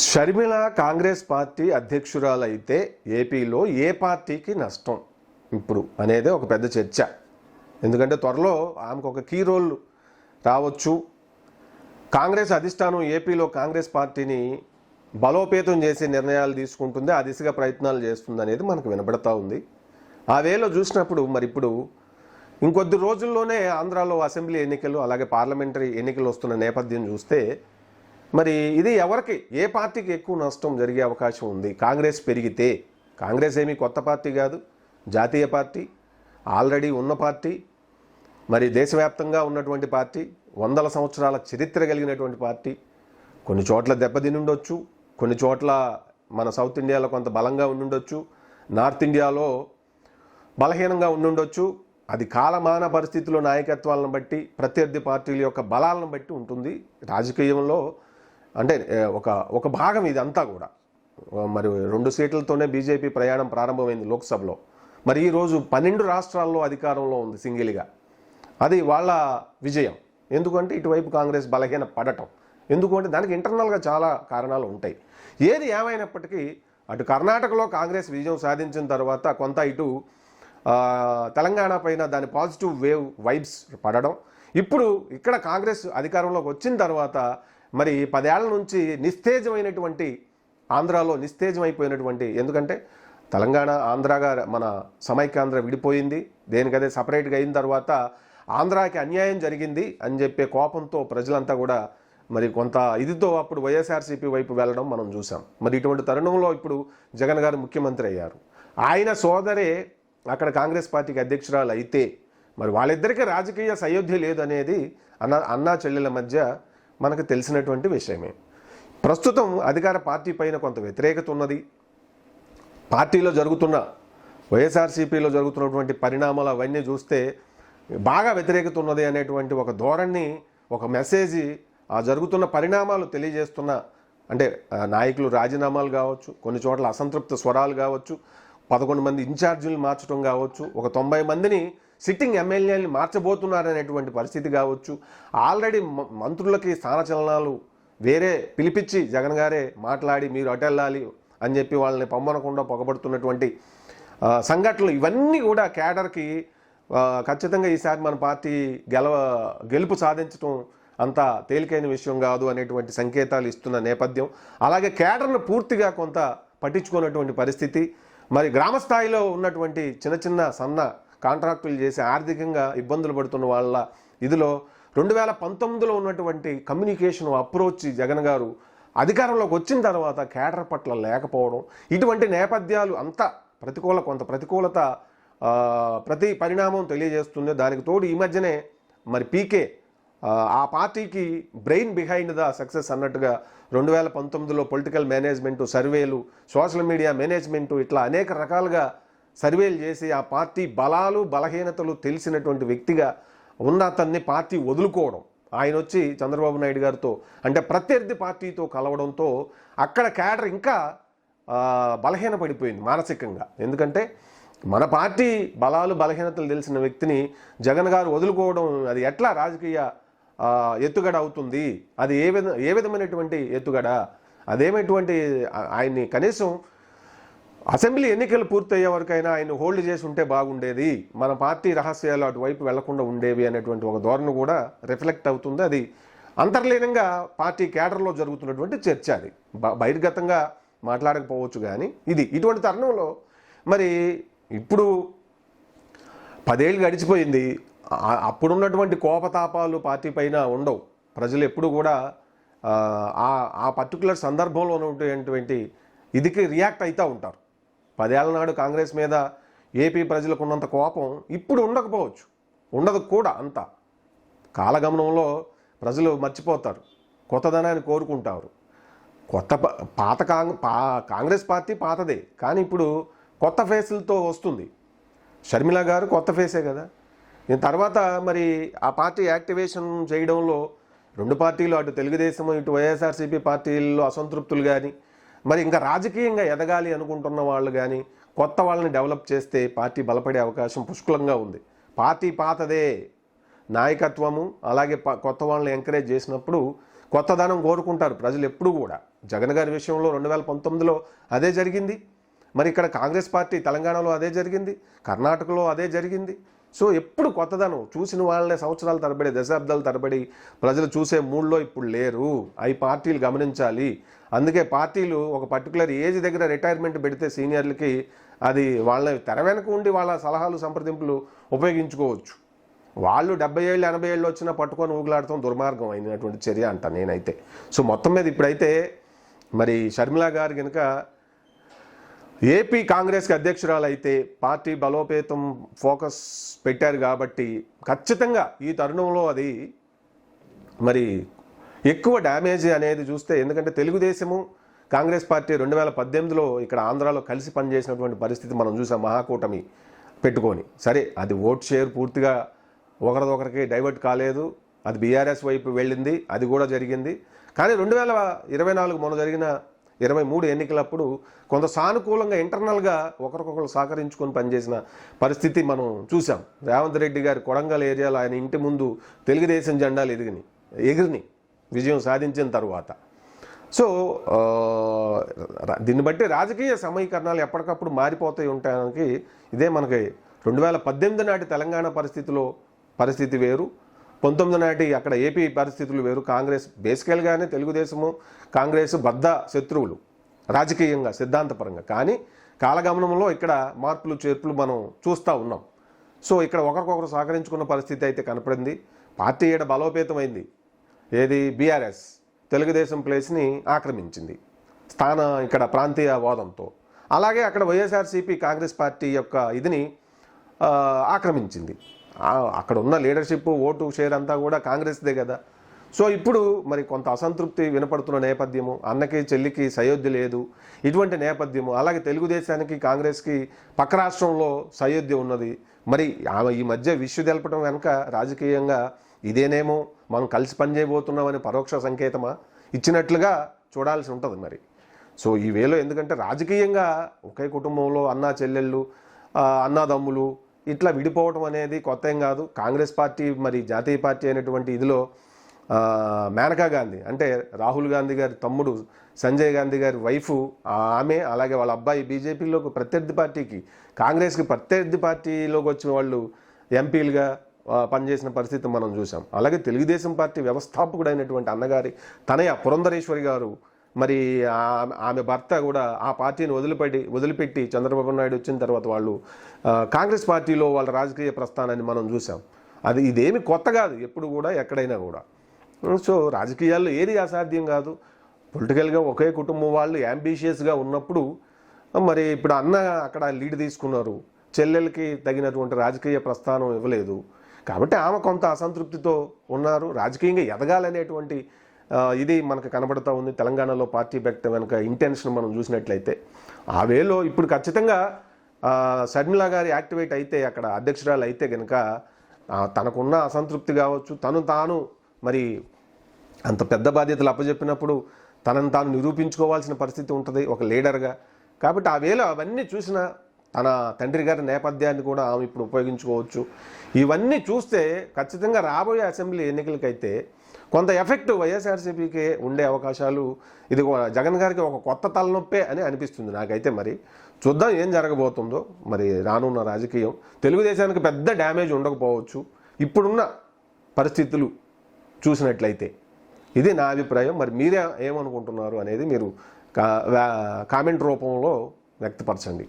Sharmila Congress party అధ్యక్షురాలైతే ఏపీలో ఏ పార్టీకి నష్టం? ఇప్పుడు అనేది ఒక పెద్ద చర్చ. ఎందుకంటే త్వరలో ఆమెకు ఒక కీ రోల్ రావచ్చు. కాంగ్రెస్ అధిష్టానం ఏపీలో కాంగ్రెస్ పార్టీని బలోపేతం చేసే నిర్ణయాలు తీసుకుంటుంది. ఆ దిశగా ప్రయత్నాలు చేస్తుంది అనేది మనకు వినబడతా ఉంది. ఆ వేలో చూసినప్పుడు మరి ఇప్పుడు ఇంకొద్ది రోజుల్లోనే ఆంధ్రాలో అసెంబ్లీ ఎన్నికలు అలాగే పార్లమెంటరీ ఎన్నికలు వస్తున్న నేపథ్యం చూస్తే మరి ఇది ఎవరికి? ఏ పార్టీకి ఎక్కువ నష్టం జరిగే అవకాశం ఉంది? కాంగ్రెస్ పెరిగితే కాంగ్రెస్ ఏమీ కొత్త పార్టీ కాదు జాతీయ పార్టీ ఆల్రెడీ ఉన్న పార్టీ మరి దేశవ్యాప్తంగా ఉన్నటువంటి పార్టీ వందల సంవత్సరాల చరిత్ర కలిగినటువంటి పార్టీ కొన్ని చోట్ల దెబ్బతినుండొచ్చు కొన్ని చోట్ల మన సౌత్ ఇండియాలో కొంత బలంగా ఉండుండొచ్చు నార్త్ ఇండియాలో బలహీనంగా ఉండుండొచ్చు అది కాలమాన పరిస్థితుల్లో నాయకత్వాలను బట్టి ప్రత్యర్థి పార్టీల యొక్క బలాలను బట్టి ఉంటుంది. రాజకీయంలో అంటే ఒక ఒక భాగం ఇదంతా కూడా. మరి రెండు సీట్లతోనే బీజేపీ ప్రయాణం ప్రారంభమైంది లోక్సభలో. మరి ఈరోజు పన్నెండు రాష్ట్రాల్లో అధికారంలో ఉంది సింగిల్గా. అది వాళ్ళ విజయం. ఎందుకంటే ఇటువైపు కాంగ్రెస్ బలహీన పడటం. ఎందుకంటే దానికి ఇంటర్నల్గా చాలా కారణాలు ఉంటాయి. ఏది ఏమైనప్పటికీ అటు కర్ణాటకలో కాంగ్రెస్ విజయం సాధించిన తర్వాత కొంత ఇటు తెలంగాణ పైన దాని పాజిటివ్ వేవ్ వైబ్స్ పడడం. ఇప్పుడు ఇక్కడ కాంగ్రెస్ అధికారంలోకి వచ్చిన తర్వాత మరి పదేళ్ళ నుంచి నిస్తేజమైనటువంటి ఆంధ్రాలో నిస్తేజమైపోయినటువంటి ఎందుకంటే తెలంగాణ ఆంధ్రాగా మన సమైక్యాంధ్ర విడిపోయింది దేనికదే సపరేట్గా అయిన తర్వాత ఆంధ్రాకి అన్యాయం జరిగింది అని చెప్పే కోపంతో ప్రజలంతా కూడా మరి కొంత ఇదితో అప్పుడు వైఎస్ఆర్సీపీ వైపు వెళ్ళడం మనం చూసాం మరి ఇటువంటి తరుణంలో ఇప్పుడు జగన్ గారు ముఖ్యమంత్రి అయ్యారు. ఆయన సోదరే అక్కడ కాంగ్రెస్ పార్టీకి అధ్యక్షురాలు అయితే మరి వాళ్ళిద్దరికీ రాజకీయ సయోధ్య లేదనేది అన్న అన్నా చెల్లెల మధ్య మనకు తెలిసినటువంటి విషయమే. ప్రస్తుతం అధికార పార్టీ పైన కొంత వ్యతిరేకత ఉన్నది. పార్టీలో జరుగుతున్న వైఎస్ఆర్సీపీలో జరుగుతున్నటువంటి పరిణామాలు అవన్నీ చూస్తే బాగా వ్యతిరేకత ఉన్నది అనేటువంటి ఒక ధోరణి ఒక మెసేజ్ ఆ జరుగుతున్న పరిణామాలు తెలియజేస్తున్న అంటే నాయకులు రాజీనామాలు కావచ్చు కొన్ని చోట్ల అసంతృప్త స్వరాలు కావచ్చు పదకొండు మంది ఇన్ఛార్జీలు మార్చడం కావచ్చు ఒక తొంభై మందిని సిట్టింగ్ ఎమ్మెల్యేని మార్చబోతున్నారనేటువంటి పరిస్థితి కావచ్చు. ఆల్రెడీ మంత్రులకి స్థానచలనాలు వేరే పిలిపించి జగన్ గారే మాట్లాడి మీరు అటెళ్ళాలి అని చెప్పి వాళ్ళని పంపనకుండా పొగబడుతున్నటువంటి సంఘటనలు ఇవన్నీ కూడా క్యాడర్కి ఖచ్చితంగా ఈసారి మన పార్టీ గెలవ గెలుపు సాధించడం అంత తేలికైన విషయం కాదు అనేటువంటి సంకేతాలు ఇస్తున్న నేపథ్యం. అలాగే క్యాడర్ను పూర్తిగా కొంత పట్టించుకున్నటువంటి పరిస్థితి. మరి గ్రామ స్థాయిలో ఉన్నటువంటి చిన్న చిన్న సన్న కాంట్రాక్టులు చేసి ఆర్థికంగా ఇబ్బందులు పడుతున్న వాళ్ళ ఇదిలో రెండు వేల పంతొమ్మిదిలో ఉన్నటువంటి కమ్యూనికేషన్ అప్రోచ్ జగన్ గారు అధికారంలోకి వచ్చిన తర్వాత కేటర్ పట్ల లేకపోవడం ఇటువంటి నేపథ్యాలు అంతా ప్రతికూల కొంత ప్రతికూలత ప్రతి పరిణామం తెలియజేస్తుంది. దానికి తోడు ఈ మధ్యనే మరి పీకే ఆ పార్టీకి బ్రెయిన్ బిహైండ్ ద సక్సెస్ అన్నట్టుగా రెండు వేల పంతొమ్మిదిలో పొలిటికల్ మేనేజ్మెంటు సర్వేలు సోషల్ మీడియా మేనేజ్మెంటు ఇట్లా అనేక రకాలుగా సర్వేలు చేసి ఆ పార్టీ బలాలు బలహీనతలు తెలిసినటువంటి వ్యక్తిగా ఉన్న అతన్ని పార్టీ వదులుకోవడం. ఆయన వచ్చి చంద్రబాబు నాయుడు గారితో అంటే ప్రత్యర్థి పార్టీతో కలవడంతో అక్కడ క్యాడర్ ఇంకా బలహీనపడిపోయింది బలహీన పడిపోయింది మానసికంగా. ఎందుకంటే మన పార్టీ బలాలు బలహీనతలు తెలిసిన వ్యక్తిని జగన్ గారు వదులుకోవడం అది ఎట్లా రాజకీయ ఎత్తుగడ అవుతుంది? అది ఏ విధ ఏ విధమైనటువంటి ఎత్తుగడ? అదేమైనటువంటి ఆయన్ని కనీసం అసెంబ్లీ ఎన్నికలు పూర్తయ్యే వరకైనా ఆయన హోల్డ్ చేసి ఉంటే బాగుండేది. మన పార్టీ రహస్యాలు అటువైపు వెళ్ళకుండా ఉండేవి అనేటువంటి ఒక ధోరణి కూడా రిఫ్లెక్ట్ అవుతుంది. అది అంతర్లీనంగా పార్టీ కేడర్లో జరుగుతున్నటువంటి చర్చ అది. బహిర్గతంగా మాట్లాడకపోవచ్చు కానీ ఇది. ఇటువంటి తరుణంలో మరి ఇప్పుడు పదేళ్ళు గడిచిపోయింది. అప్పుడున్నటువంటి కోపతాపాలు పార్టీ పైన ఉండవు. ప్రజలు ఎప్పుడు కూడా ఆ, ఆ ఆ పర్టికులర్ సందర్భంలో ఉన్నటువంటి ఇదికి రియాక్ట్ అవుతూ ఉంటారు. పదేళ్ళ నాడు కాంగ్రెస్ మీద ఏపీ ప్రజలకు ఉన్నంత కోపం ఇప్పుడు ఉండకపోవచ్చు. ఉండదు కూడా అంత. కాలగమనంలో ప్రజలు మర్చిపోతారు. కొత్తదనాన్ని కోరుకుంటారు. కొత్త ప- పాత కాంగ్ పా కాంగ్రెస్ పార్టీ పాతదే. కానీ ఇప్పుడు కొత్త ఫేసులతో వస్తుంది. షర్మిల గారు కొత్త ఫేసే కదా. దీని తర్వాత మరి ఆ పార్టీ యాక్టివేషన్ చేయడంలో రెండు పార్టీలు అటు తెలుగుదేశం ఇటు వైఎస్ఆర్సీపీ పార్టీల్లో అసంతృప్తులు కానీ మరి ఇంకా రాజకీయంగా ఎదగాలి అనుకుంటున్న వాళ్ళు కానీ కొత్త వాళ్ళని డెవలప్ చేస్తే పార్టీ బలపడే అవకాశం పుష్కలంగా ఉంది. పార్టీ పాతదే. నాయకత్వము అలాగే ప- కొత్త వాళ్ళని ఎంకరేజ్ చేసినప్పుడు కొత్తదనం కోరుకుంటారు ప్రజలు ఎప్పుడు కూడా. జగన్ గారి విషయంలో రెండు వేల పంతొమ్మిదిలో అదే జరిగింది. మరి ఇక్కడ కాంగ్రెస్ పార్టీ తెలంగాణలో అదే జరిగింది. కర్ణాటకలో అదే జరిగింది. సో ఎప్పుడు కొత్తదనం. చూసిన వాళ్ళనే సంవత్సరాల తరబడి దశాబ్దాల తరబడి ప్రజలు చూసే మూడ్లో ఇప్పుడు లేరు. అవి పార్టీలు గమనించాలి. అందుకే పార్టీలు ఒక పర్టికులర్ ఏజ్ దగ్గర రిటైర్మెంట్ పెడితే సీనియర్లకి అది వాళ్ళ తెర వెనక ఉండి వాళ్ళ సలహాలు సంప్రదింపులు ఉపయోగించుకోవచ్చు. వాళ్ళు డెబ్బై ఏళ్ళు ఎనభై ఏళ్ళు వచ్చినా పట్టుకొని ఊగులాడటం దుర్మార్గం అయినటువంటి చర్య అంట నేనైతే. సో మొత్తం మీద ఇప్పుడైతే మరి షర్మిలా గారు కనుక ఏపీ కాంగ్రెస్కి అధ్యక్షురాలు అయితే పార్టీ బలోపేతం ఫోకస్ పెట్టారు కాబట్టి ఖచ్చితంగా ఈ తరుణంలో అది మరి ఎక్కువ డ్యామేజ్ అనేది చూస్తే ఎందుకంటే తెలుగుదేశము కాంగ్రెస్ పార్టీ రెండు వేల పద్దెనిమిదిలో ఇక్కడ ఆంధ్రాలో కలిసి పనిచేసినటువంటి పరిస్థితి మనం చూసాం మహాకూటమి పెట్టుకొని. సరే అది ఓట్ షేర్ పూర్తిగా ఒకరిదొకరికి డైవర్ట్ కాలేదు. అది బీఆర్ఎస్ వైపు వెళ్ళింది అది కూడా జరిగింది. కానీ రెండు వేల ఇరవై నాలుగు మొన్న జరిగిన ఇరవై మూడు ఎన్నికలప్పుడు కొంత సానుకూలంగా ఇంటర్నల్గా ఒకరికొకరు సహకరించుకొని పనిచేసిన పరిస్థితి మనం చూసాం రేవంత్ రెడ్డి గారి కొడంగల్ ఏరియాలో ఆయన ఇంటి ముందు తెలుగుదేశం జెండాలు ఎదిగినాయి ఎగిరిని విజయం సాధించిన తరువాత. సో దీన్ని బట్టి రాజకీయ సమీకరణాలు ఎప్పటికప్పుడు మారిపోతాయి ఉండడానికి ఇదే మనకి రెండు వేల పద్దెనిమిది నాటి తెలంగాణ పరిస్థితిలో పరిస్థితి వేరు. పంతొమ్మిది నాటి అక్కడ ఏపీ పరిస్థితులు వేరు. కాంగ్రెస్ బేసికల్గానే తెలుగుదేశము కాంగ్రెస్ బద్ద శత్రువులు రాజకీయంగా సిద్ధాంతపరంగా. కానీ కాలగమనంలో ఇక్కడ మార్పులు చేర్పులు మనం చూస్తూ ఉన్నాం. సో ఇక్కడ ఒకరికొకరు సహకరించుకున్న పరిస్థితి అయితే కనపడింది. పార్టీ ఇక్కడ బలోపేతమైంది? ఏది? బీఆర్ఎస్. తెలుగుదేశం ప్లేస్ని ఆక్రమించింది. స్థాన ఇక్కడ ప్రాంతీయ వాదంతో. అలాగే అక్కడ వైఎస్ఆర్సీపీ కాంగ్రెస్ పార్టీ యొక్క ఇదిని ఆక్రమించింది. అక్కడ ఉన్న లీడర్షిప్ ఓటు షేర్ అంతా కూడా కాంగ్రెస్దే కదా. సో ఇప్పుడు మరి కొంత అసంతృప్తి వినపడుతున్న నేపథ్యము అన్నకి చెల్లికి సయోధ్య లేదు. ఇటువంటి నేపథ్యము అలాగే తెలుగుదేశానికి కాంగ్రెస్కి పక్క రాష్ట్రంలో సయోధ్య ఉన్నది. మరి ఆమె ఈ మధ్య విషయం తెలపడం వెనుక రాజకీయంగా ఇదేనేమో మనం కలిసి పనిచేయబోతున్నామని పరోక్ష సంకేతమా? ఇచ్చినట్లుగా చూడాల్సి ఉంటుంది మరి. సో ఈ వేలో ఎందుకంటే రాజకీయంగా ఒకే కుటుంబంలో అన్నా చెల్లెళ్ళు అన్నాదమ్ములు ఇట్లా విడిపోవడం అనేది కొత్త ఏం కాదు. కాంగ్రెస్ పార్టీ మరి జాతీయ పార్టీ అయినటువంటి ఇదిలో మేనకా గాంధీ అంటే రాహుల్ గాంధీ గారి తమ్ముడు సంజయ్ గాంధీ గారి వైఫ్ ఆమె అలాగే వాళ్ళ అబ్బాయి బీజేపీలోకి ప్రత్యర్థి పార్టీకి కాంగ్రెస్కి ప్రత్యర్థి పార్టీలోకి వచ్చిన వాళ్ళు ఎంపీలుగా పనిచేసిన పరిస్థితి మనం చూసాం అలాగే తెలుగుదేశం పార్టీ వ్యవస్థాపకుడైనటువంటి అన్నగారి తనయ పురంధరేశ్వరి గారు మరి ఆ- ఆమె భర్త కూడా ఆ పార్టీని వదిలిపెట్టి వదిలిపెట్టి చంద్రబాబు నాయుడు వచ్చిన తర్వాత వాళ్ళు కాంగ్రెస్ పార్టీలో వాళ్ళ రాజకీయ ప్రస్థానాన్ని మనం చూసాం. అది ఇదేమి కొత్త కాదు ఎప్పుడు కూడా ఎక్కడైనా కూడా. సో రాజకీయాల్లో ఏది అసాధ్యం కాదు. పొలిటికల్గా ఒకే కుటుంబం వాళ్ళు యాంబిషియస్గా ఉన్నప్పుడు మరి ఇప్పుడు అన్న అక్కడ లీడ్ తీసుకున్నారు. చెల్లెలకి తగినటువంటి రాజకీయ ప్రస్థానం ఇవ్వలేదు. కాబట్టి ఆమె కొంత అసంతృప్తితో ఉన్నారు. రాజకీయంగా ఎదగాలనేటువంటి ఇది మనకు కనబడుతూ ఉంది. తెలంగాణలో పార్టీ పెట్ట వెనుక ఇంటెన్షన్ మనం చూసినట్లయితే. ఆ వేలో ఇప్పుడు ఖచ్చితంగా షర్మిలా గారి యాక్టివేట్ అయితే అక్కడ అధ్యక్షురాలు అయితే కనుక తనకున్న అసంతృప్తి కావచ్చు. తను తాను మరి అంత పెద్ద బాధ్యతలు అప్పచెప్పినప్పుడు తనను తాను నిరూపించుకోవాల్సిన పరిస్థితి ఉంటుంది ఒక లీడర్గా కాబట్టి ఆ వేళ అవన్నీ చూసిన తన తండ్రి గారి నేపథ్యాన్ని కూడా ఆమె ఇప్పుడు ఉపయోగించుకోవచ్చు. ఇవన్నీ చూస్తే ఖచ్చితంగా రాబోయే అసెంబ్లీ ఎన్నికలకైతే కొంత ఎఫెక్ట్ వైఎస్ఆర్సీపీకి ఉండే అవకాశాలు ఇది జగన్ గారికి ఒక కొత్త తలనొప్పే అని అనిపిస్తుంది నాకైతే మరి. చూద్దాం ఏం జరగబోతుందో. మరి రానున్న రాజకీయం. తెలుగుదేశానికి పెద్ద డ్యామేజ్ ఉండకపోవచ్చు. ఇప్పుడున్న పరిస్థితులు చూసినట్లయితే. ఇది నా అభిప్రాయం. మరి మీరే ఏమనుకుంటున్నారు అనేది మీరు కా- కామెంట్ రూపంలో వ్యక్తపరచండి.